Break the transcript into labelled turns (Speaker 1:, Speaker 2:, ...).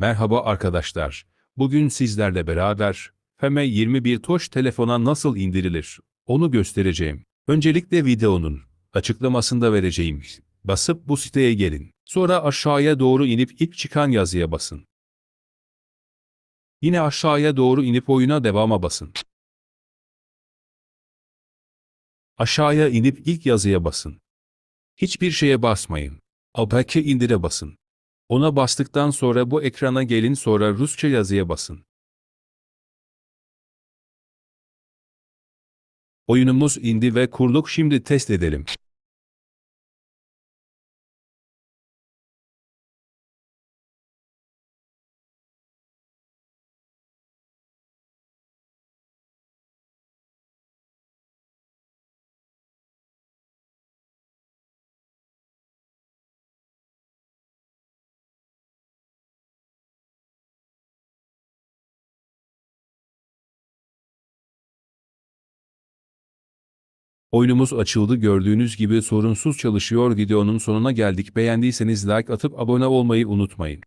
Speaker 1: Merhaba arkadaşlar. Bugün sizlerle beraber FEME 21 Toş telefona nasıl indirilir onu göstereceğim. Öncelikle videonun açıklamasında vereceğim. Basıp bu siteye gelin. Sonra aşağıya doğru inip ilk çıkan yazıya basın. Yine aşağıya doğru inip oyuna devama basın. Aşağıya inip ilk yazıya basın. Hiçbir şeye basmayın. APK indire basın. Ona bastıktan sonra bu ekrana gelin sonra Rusça yazıya basın. Oyunumuz indi ve kurduk şimdi test edelim. Oyunumuz açıldı. Gördüğünüz gibi sorunsuz çalışıyor. Videonun sonuna geldik. Beğendiyseniz like atıp abone olmayı unutmayın.